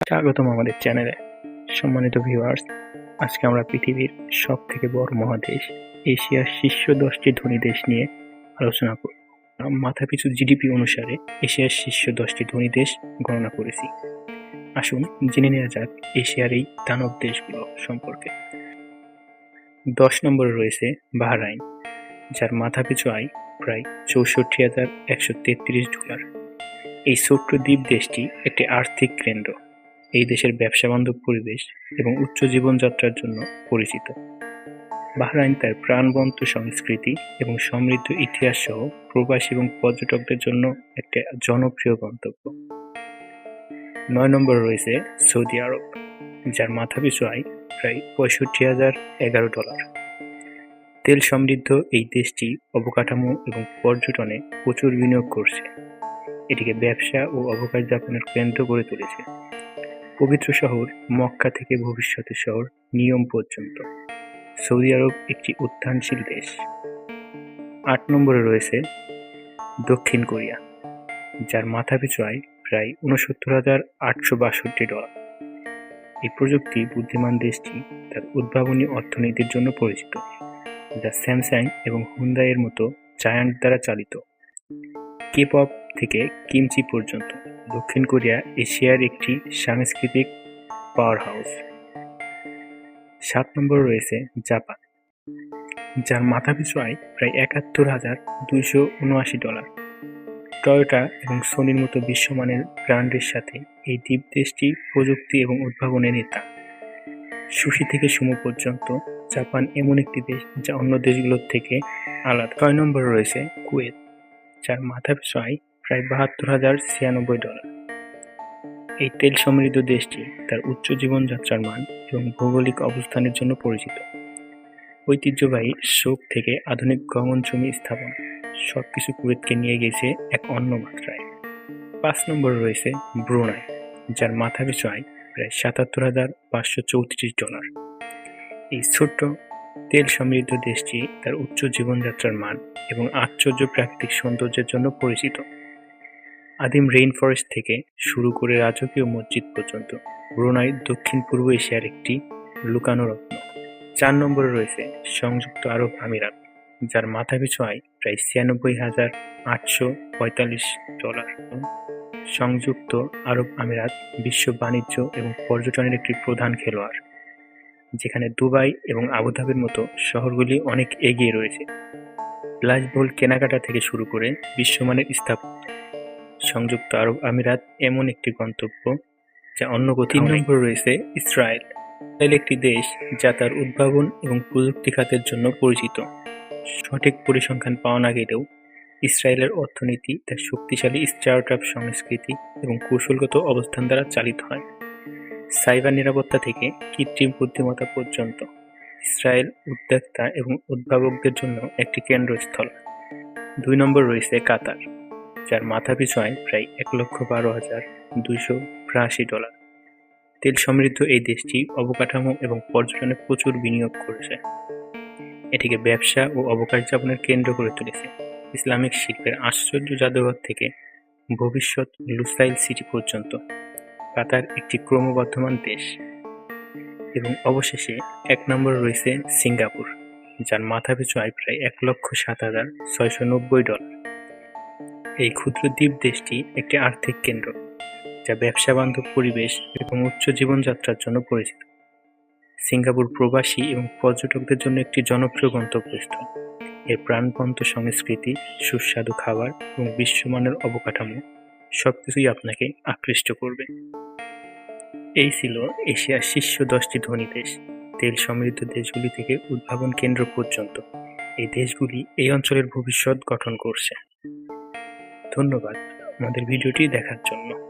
স্বাগতম আমাদের চ্যানেলে। সম্মানিত ভিউয়ার্স আজকে আমরা পৃথিবীর সব থেকে বড় মহাদেশ, এশিয়ার শীর্ষ দশটি ধনী দেশ নিয়ে আলোচনা করব। মাথাপিছু জিডিপি অনুসারে এশিয়ার শীর্ষ দশটি ধনী দেশ গণনা করেছি। আসুন জেনে নেওয়া যাক এশিয়ার এই দানব দেশগুলো সম্পর্কে। দশ নম্বরে রয়েছে বাহরাইন, যার মাথাপিছু আয় প্রায় চৌষট্টি হাজার একশো তেত্রিশ ডলার। এই ছোট্ট দ্বীপ দেশটি একটি আর্থিক কেন্দ্র। এই দেশের ব্যবসা বান্ধব পরিবেশ এবং উচ্চ জীবনযাত্রার জন্য পরিচিত। বাহরাইন তার প্রাণবন্ত সংস্কৃতি এবং সমৃদ্ধ ইতিহাস সহ প্রবাসী এবং পর্যটকদের জন্য একটা জনপ্রিয় গন্তব্য। নয় নম্বরে রয়েছে সৌদি আরব, যার মাথাপিছু আয় প্রায় পঁয়ষট্টি হাজার এগারো ডলার। তেল সমৃদ্ধ এই দেশটি অবকাঠামো এবং পর্যটনে প্রচুর বিনিয়োগ করছে। এটিকে ব্যবসা ও অবকাশ যাপনের কেন্দ্র করে তুলেছে। পবিত্র শহর মক্কা থেকে ভবিষ্যতের শহর নিয়ম পর্যন্ত। সৌদি আরব একটি উত্থানশীল দেশ। আট নম্বরে রয়েছে দক্ষিণ কোরিয়া, যার মাথাপিছু আয় প্রায় উনসত্তর হাজার আটশো বাষট্টি ডলার। এই প্রযুক্তি বুদ্ধিমান দেশটি তার উদ্ভাবনী অর্থনীতির জন্য পরিচিত, যা স্যামসাং এবং হুন্দাইয়ের মতো জায়ান্ট দ্বারা চালিত। কে পপ থেকে কিমচি পর্যন্ত। দক্ষিণ কোরিয়া এশিয়ার একটি সাংস্কৃতিক পাওয়ার হাউস সাত নম্বর রয়েছে জাপান, যার মাথাপিছু আয় প্রায় একাত্তর হাজার দুইশো উনআশি ডলার। টয়োটা এবং সোনির মতো বিশ্বমানের ব্র্যান্ডের সাথে এই দ্বীপ দেশটি প্রযুক্তি এবং উদ্ভাবনের নেতা। সুশি থেকে সুমো পর্যন্ত জাপান এমন একটি দেশ যা অন্য দেশগুলোর থেকে আলাদা। ছয় নম্বর রয়েছে কুয়েত, যার মাথাপিছু আয় প্রায় বাহাত্তর হাজার ছিয়ানব্বই ডলার। এই তেল সমৃদ্ধ দেশটি তার উচ্চ জীবনযাত্রার মান এবং ভৌগোলিক অবস্থানের জন্য পরিচিত। ঐতিহ্যবাহী শোক থেকে আধুনিক গগনচুমী স্থাপন সবকিছু কুয়েতকে নিয়ে গেছে এক অন্য মাত্রায়। পাঁচ নম্বর রয়েছে ব্রুনাই, যার মাথাপিছু আয় প্রায় সাতাত্তর হাজার পাঁচশো চৌত্রিশ ডলার। এই ছোট্ট তেল সমৃদ্ধ দেশটি তার উচ্চ জীবনযাত্রার মান এবং আশ্চর্য প্রাকৃতিক সৌন্দর্যের জন্য পরিচিত। আদিম রেইন ফরেস্ট থেকে শুরু করে রাজকীয় মসজিদ পর্যন্ত। ব্রুনাই দক্ষিণ পূর্ব এশিয়ার একটি লুকানো রত্ন। চার নম্বরে রয়েছে সংযুক্ত আরব আমিরাত, যার মাথাপিছু আয় প্রায় ছিয়ানব্বই হাজার আটশো পঁয়তাল্লিশ ডলার। সংযুক্ত আরব আমিরাত বিশ্ব বাণিজ্য এবং পর্যটনের একটি প্রধান খেলোয়াড়, যেখানে দুবাই এবং আবুধাবির মতো শহরগুলি অনেক এগিয়ে রয়েছে। বিলাসবহুল কেনাকাটা থেকে শুরু করে বিশ্বমানের স্থাপত্য সংযুক্ত আরব আমিরাত এমন একটি গন্তব্য যা অন্য কোথাও নম্বর রয়েছে ইসরায়েল। ইসরায়েল একটি দেশ যা তার উদ্ভাবন এবং প্রযুক্তি খাতের জন্য পরিচিত। সঠিক পরিসংখ্যান পাওয়া না গেলেও ইসরায়েলের অর্থনীতি তার শক্তিশালী স্টার্ট আপ সংস্কৃতি এবং কৌশলগত অবস্থান দ্বারা চালিত হয়। সাইবার নিরাপত্তা থেকে কৃত্রিম বুদ্ধিমত্তা পর্যন্ত ইসরায়েল উদ্যোক্তা এবং উদ্ভাবকদের জন্য একটি কেন্দ্রস্থল। দুই নম্বর রয়েছে কাতার। যার মাথাপিছু আয় প্রায় এক লক্ষ বারো হাজার দুইশো বিরাশি ডলার। তেল সমৃদ্ধ এই দেশটি অবকাঠামো এবং পর্যটনে প্রচুর বিনিয়োগ করেছে। এটিকে ব্যবসা ও অবকাশ যাপনের কেন্দ্র করে তুলেছে। ইসলামিক শিল্পের আশ্চর্য জাদুঘর থেকে ভবিষ্যৎ লুসাইল সিটি পর্যন্ত, কাতার একটি ক্রমবর্ধমান দেশ। এবং অবশেষে এক নম্বর রয়েছে সিঙ্গাপুর, যার মাথাপিছু আয় প্রায় এক লক্ষ সাত হাজার ছয়শো নব্বই ডলার। এই ক্ষুদ্র দ্বীপ দেশটি একটি আর্থিক কেন্দ্র, যা ব্যবসা বান্ধব পরিবেশ এবং উচ্চ জীবনযাত্রার জন্য পরিচিত। সিঙ্গাপুর প্রবাসী এবং পর্যটকদের জন্য একটি জনপ্রিয় গন্তব্যস্থল। এর প্রাণবন্ত সংস্কৃতি, সুস্বাদু খাবার এবং বিশ্বমানের অবকাঠামো সবকিছুই আপনাকে আকৃষ্ট করবে। এই ছিল এশিয়ার শীর্ষ দশটি ধনী দেশ, তেল সমৃদ্ধ দেশগুলি থেকে উদ্ভাবন কেন্দ্র পর্যন্ত। এই দেশগুলি এই অঞ্চলের ভবিষ্যৎ গঠন করছে। ধন্যবাদ আমাদের ভিডিওটি দেখার জন্য।